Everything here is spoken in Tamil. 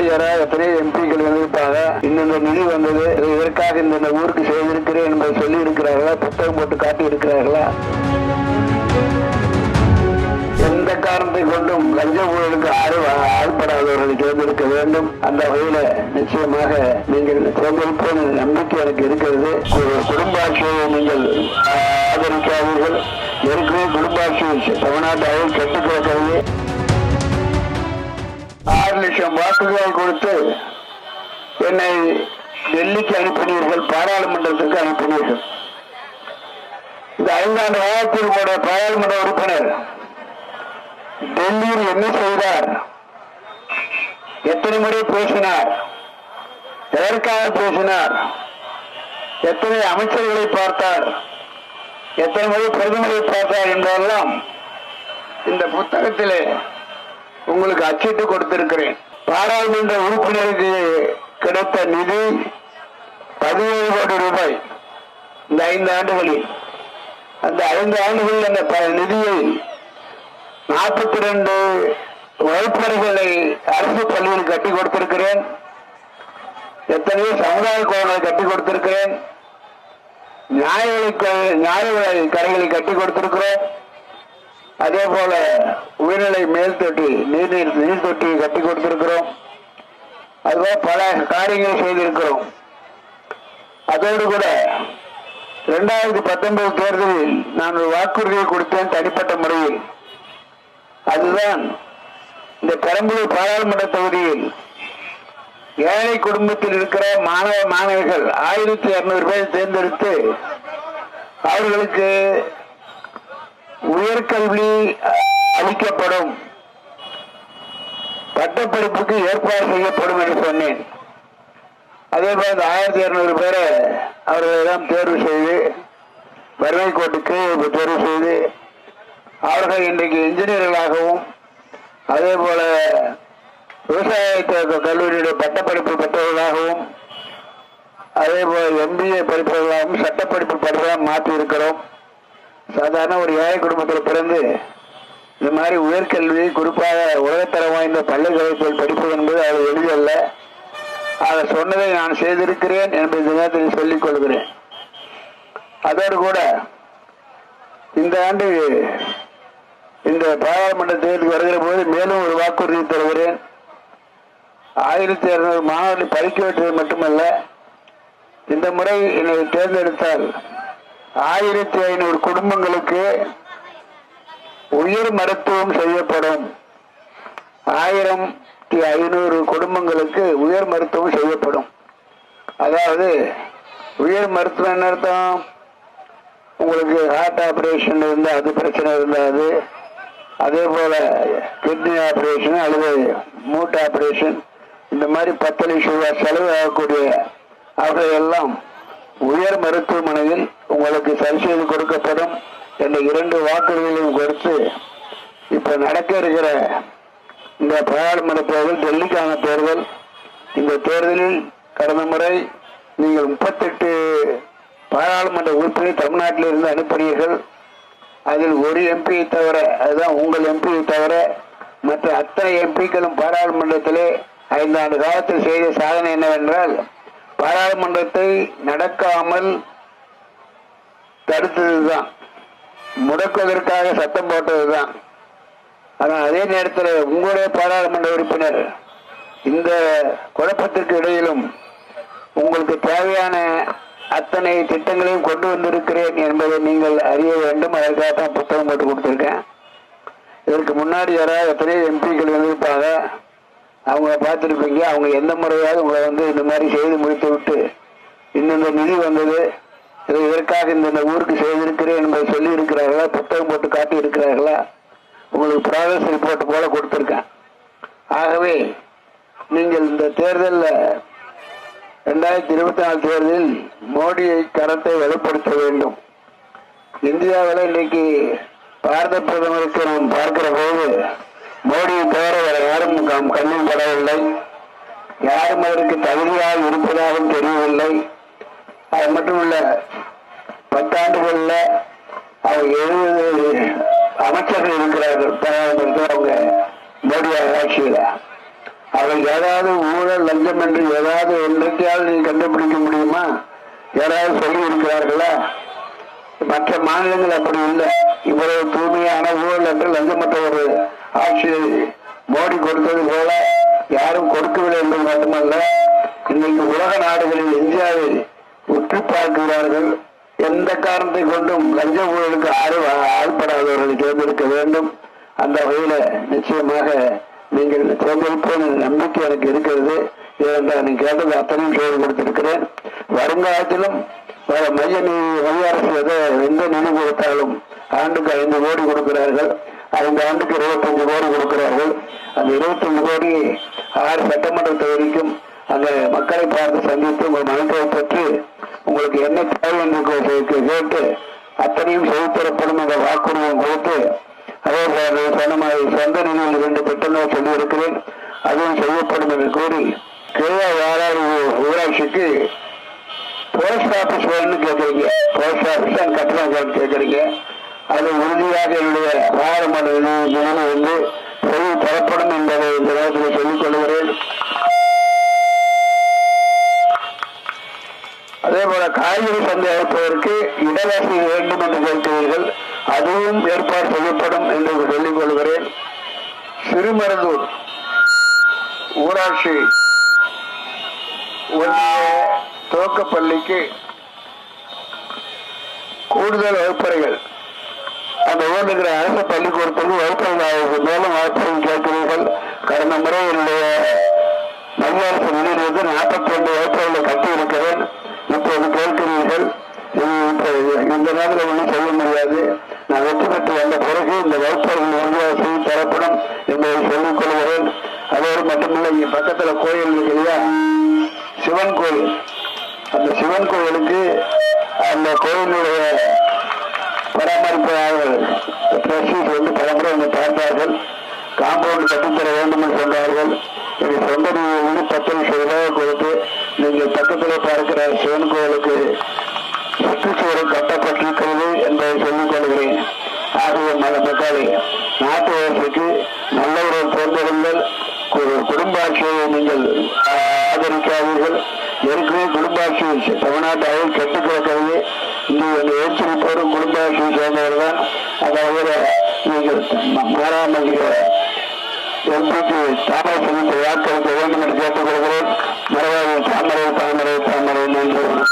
முன்னாடி யாராவது எத்தனையோ எம்பிக்கள் வந்திருப்பாங்க இந்தந்த நிதி வந்தது இதற்காக இந்த ஊருக்கு செய்திருக்கிறேன் என்பதை சொல்லி இருக்கிறார்களா புத்தகம் போட்டு காட்டி இருக்கிறார்களா எந்த காரணத்தை கொண்டும் லஞ்ச ஊழலுக்கு ஆறு- ஆள்படாதவர்களை தேர்ந்தெடுக்க வேண்டும். அந்த வகையில நிச்சயமாக நீங்கள் தேர்ந்தெடுப்போம் நம்பிக்கை எனக்கு இருக்கிறது. குடும்பாட்சியை நீங்கள் ஆதரிக்காதீர்கள். ஏற்கனவே குடும்ப ஆட்சி தமிழ்நாட்டு அளவில் கெட்டு கிடக்கிறது. ஆறு லட்சம் வாக்குகளை கொடுத்து என்னை டெல்லிக்கு அனுப்பினீர்கள் பாராளுமன்றத்திற்கு அனுப்பினீர்கள். இந்த ஐந்தாண்டு காலத்தில் கூட பாராளுமன்ற உறுப்பினர் டெல்லியில் என்ன செய்தார்? எத்தனை முறை பேசினார்? எதற்காக பேசினார்? எத்தனை அமைச்சர்களை பார்த்தார்? எத்தனை முறை பிரதமரை பார்த்தார் என்றெல்லாம் இந்த புத்தகத்திலே உங்களுக்கு அச்சிட்டு கொடுத்திருக்கிறேன். பாராளுமன்ற உறுப்பினருக்கு கிடைத்த நிதி பதினேழு கோடி ரூபாய் இந்த ஐந்து ஆண்டுகளில். அந்த ஐந்து ஆண்டுகளில் அந்த நிதியை நாற்பத்தி ரெண்டு வகுப்பறைகளை அரசு பள்ளியில் கட்டி கொடுத்திருக்கிறேன். எத்தனையோ சமுதாய கோவில்களை கட்டி கொடுத்திருக்கிறேன். நியாய நியாய கரைகளை கட்டி கொடுத்திருக்கிறோம். அதே போல உயர்நிலை மேல் தொட்டி நீர்நீர் நீர் தொட்டியை கட்டி கொடுத்திருக்கிறோம். அதுபோல பல காரியங்கள் செய்திருக்கிறோம். அதோடு கூட இரண்டாயிரத்தி பத்தொன்பது தேர்தலில் நான் ஒரு வாக்குறுதியை கொடுத்தேன் தனிப்பட்ட முறையில். அதுதான் இந்த பெரம்பலூர் பாராளுமன்ற தொகுதியில் ஏழை குடும்பத்தில் இருக்கிற மாணவ மாணவிகள் ஆயிரத்தி இருநூறு பேர் தேர்ந்தெடுத்து அவர்களுக்கு உயர்கல்வி அளிக்கப்படும் பட்டப்படிப்புக்கு ஏற்பாடு செய்யப்படும் என்று சொன்னேன். அதே போல இந்த ஆயிரத்தி இருநூறு பேரை அவர்களெல்லாம் தேர்வு செய்து வறுமை கோட்டுக்கு தேர்வு செய்து அவர்கள் இன்றைக்கு இன்ஜினியர்களாகவும் அதே போல விவசாய கல்லூரியுடைய பட்டப்படிப்பு பெற்றவர்களாகவும் அதே போல எம்பிஏ படிப்பவர்களாகவும் சட்டப்படிப்பு படிப்பதாக மாற்றி இருக்கிறோம் சாதாரண ஒரு ஏழை குடும்பத்தில் பிறந்து இந்த மாதிரி உயர்கல்வி குறிப்பாக உலகத்தரம் வாய்ந்த பல்கலைக்கழகத்தில் படிப்பது என்பது அது எளிதல்ல. அதை சொன்னதை நான் செய்திருக்கிறேன் என்பதை தினத்தில் சொல்லிக் கொள்கிறேன். அதோடு கூட இந்த ஆண்டு இந்த பாராளுமன்ற தேர்தலுக்கு வருகிற போது மேலும் ஒரு வாக்குறுதி தருகிறேன். ஆயிரத்தி இருநூறு மாணவர்களை படிக்க வைத்தது மட்டுமல்ல இந்த முறை என்னை தேர்ந்தெடுத்தால் ஆயிரத்தி ஐநூறு குடும்பங்களுக்கு உயிர் மருத்துவம் செய்யப்படும். ஆயிரத்தி ஐநூறு குடும்பங்களுக்கு உயர் மருத்துவம் செய்யப்படும். அதாவது உயர் மருத்துவம் என்ன அர்த்தம்? உங்களுக்கு ஹார்ட் ஆப்ரேஷன் இருந்தால் அது பிரச்சனை இருந்தாது அதே போல் கிட்னி ஆப்ரேஷன் அல்லது மூட்டு ஆப்ரேஷன் இந்த மாதிரி பத்து லட்சம் ரூபாய் செலவு ஆகக்கூடிய அவையெல்லாம் உயர் மருத்துவமனையில் உங்களுக்கு சரி செய்து கொடுக்கப்படும் என்ற இரண்டு வாக்குறுதிகளையும் கொடுத்து இப்ப நடக்க இருக்கிற இந்த பாராளுமன்ற தேர்தல் டெல்லிக்கான தேர்தல் இந்த தேர்தலில் கடந்த முறை நீங்கள் முப்பத்தெட்டு பாராளுமன்ற உறுப்பினர் தமிழ்நாட்டில் இருந்து அனுப்பினீர்கள். அதில் ஒரு எம்பியை தவிர அதுதான் உங்கள் எம்பியை தவிர மற்ற அத்தனை எம்பிக்களும் பாராளுமன்றத்திலே ஐந்தாண்டு காலத்தில் செய்த சாதனை என்னவென்றால் பாராளுமன்றத்தை நடக்காமல் தடுத்ததுதான். முடக்குவதற்காக சத்தம் போட்டதுதான். ஆனால் அதே நேரத்தில் உங்களுடைய பாராளுமன்ற உறுப்பினர் இந்த குழப்பத்திற்கு இடையிலும் உங்களுக்கு தேவையான அத்தனை திட்டங்களையும் கொண்டு வந்திருக்கிறேன் என்பதை நீங்கள் அறிய வேண்டும். அதற்காக தான் புத்தகம் போட்டு கொடுத்துருக்கேன். இதற்கு முன்னாடி யாராவது எத்தனையோ எம்பிக்கள் வந்திருப்பாங்க அவங்க பார்த்துருப்பீங்க. அவங்க எந்த முறையாவது உங்களை வந்து இந்த மாதிரி செய்து முடித்து விட்டு இந்தந்த நிதி வந்தது இதற்காக இந்தந்த ஊருக்கு செய்திருக்கிறேன் என்பதை சொல்லி இருக்கிறார்களா புத்தகம் போட்டு காட்டி இருக்கிறார்களா உங்களுக்கு ப்ராக்ரஸ் ரிப்போர்ட் போல கொடுத்துருக்கேன். ஆகவே நீங்கள் இந்த தேர்தலில் ரெண்டாயிரத்தி இருபத்தி நாலு தேர்தலில் மோடியை கரத்தை வலுப்படுத்த வேண்டும். இந்தியாவில் இன்னைக்கு பாரத பிரதமருக்கு நாம் பார்க்கிற போது மோடியை தவிர வேற யாரும் நாம் கண்ணில் படவில்லை. யாரும் அதற்கு தகுதியாக இருப்பதாகவும் தெரியவில்லை. அது மட்டுமல்ல பத்தாண்டுகளில் அவர் எழுபது அமைச்சர்கள் இருக்கிறார்கள். அவங்க மோடியாக ஆட்சியில். அவர்கள் ஏதாவது ஊழல் லஞ்சம் என்று ஏதாவது ஒன்றையாவது நீ கண்டுபிடிக்க முடியுமா? யாராவது சொல்லி இருக்கிறார்களா? மற்ற மாநிலங்கள் அப்படி இல்லை. இவ்வளவு தூய்மையான ஊழல் என்று லஞ்சமற்ற ஒரு ஆட்சி மோடி கொடுத்தது போல யாரும் கொடுக்கவில்லை என்பது மட்டுமல்ல இன்னைக்கு உலக நாடுகளில் இந்தியாவை உற்று பார்க்கிறார்கள் எந்த காரணத்தை கொண்டும் லஞ்ச ஊழலுக்கு ஆறு ஆள்படாதவர்களை தேர்ந்தெடுக்க வேண்டும். அந்த வகையில நிச்சயமாக நீங்கள் தேர்ந்தெடுப்போம் நம்பிக்கை எனக்கு இருக்கிறது. ஏனென்றால் நீ கேட்டது அத்தனையும் செய்து கொடுத்திருக்கிறேன் வருங்காலத்திலும் வர மைய நீதி மைய அரசு எதை எந்த நிதி கொடுத்தாலும் ஆண்டுக்கு ஐந்து கோடி கொடுக்கிறார்கள். ஐந்து ஆண்டுக்கு இருபத்தஞ்சு கோடி கொடுக்கிறார்கள். அந்த இருபத்தஞ்சு கோடி ஆறு சட்டமன்ற தொகுதிக்கும் அந்த மக்களை பார்த்து சந்தித்து உங்கள் மனத்தை பெற்று உங்களுக்கு என்ன தேவை என்று கேட்டு அத்தனையும் செய்தித்தரப்படும் என்ற வாக்குறுதியும் கொடுத்து அதே சொன்ன மாதிரி சொந்த நிலையில் இரண்டு திட்டங்கள் சொல்லியிருக்கிறேன். அதுவும் செய்யப்படும் என்று கூறி கீழே வேளாண் ஊராட்சிக்கு போஸ்ட் ஆபீஸ் வேணும்னு கேட்குறீங்க. போஸ்ட் ஆபீஸ் அங்கே கட்டணம் கேட்குறீங்க. அது உறுதியாக என்னுடைய பாராளுமன்ற நிலையில் வந்து பொருள் தரப்படும் என்பதை இந்த நேரத்தில் சொல்லிக் கொள்கிறேன். அதே போல காய்கறி சந்தை அமைப்பதற்கு இடவாசி வேண்டும் என்று கேட்கிறீர்கள். அதுவும் ஏற்பாடு செய்யப்படும் என்று சொல்லிக் கொள்கிறேன். சிறுமருந்தூர் ஊராட்சி ஒன்றிய துவக்கப்பள்ளிக்கு கூடுதல் வகுப்பறைகள். அந்த ஓடுகிற அரசு பள்ளிக்கூடத்துக்கு வகுப்பறைகள் மேலும் வகுப்பறைகள் கேட்கிறீர்கள். கடந்த முறை என்னுடைய மத்திய அரசு நிலையிலிருந்து நாற்பத்தி ரெண்டு வகுப்புகளை கட்டியிருக்கிறேன். இப்போது கேட்கிறீர்கள். இந்த நேரத்தில் ஒன்றும் செய்ய முடியாது. நான் வெற்றி பெற்று வந்த பிறகு இந்த வகுப்புகள் ஒன்றாக செய்து தரப்படும் என்பதை சொல்லிக் கொள்கிறேன். அதோடு மட்டுமில்லை இங்கே பக்கத்தில் கோயில் இருக்கு இல்லையா? சிவன் கோயில். அந்த சிவன் கோயிலுக்கு அந்த கோயிலுடைய பராமரிப்பாளர்கள் ட்ரஸ்டீஸ் வந்து பலமுறை வந்து பார்த்தார்கள். காம்பவுண்ட் கட்டித்தர வேண்டும் என்று சொன்னார்கள். எங்கள் சொந்த நிதியை வந்து பத்து லட்சம் ரூபாய் கொடுத்து நீங்கள் பக்கத்தில் பார்க்கிற சிவன் கோயிலுக்கு சுற்றுச்சுவரம் கட்டப்பட்டிருக்கிறது என்பதை சொல்லிக் கொள்கிறேன். ஆகவே மத மக்களே நாட்டு வளர்ச்சிக்கு நல்லவர்கள் தேர்ந்தெடுங்கள் குடும்ப ஆட்சியை நீங்கள் ஆதரிக்காதீர்கள். ஏற்கனவே குடும்பாட்சி ஆட்சி தமிழ்நாட்டு அளவில் கெட்டு கிடக்கிறது. இங்கு என்னை ஏற்றிருப்பவரும் குடும்ப சேர்ந்தவர் தான் அந்த வகையில் நீங்கள் மாறாமல் எம்பிக்கு தாமரை சந்தித்து வாக்களிக்க வேண்டும் என்று கேட்டுக் கொள்கிறேன் மரவாதி தாமரை தாமரை தாமரை நன்றி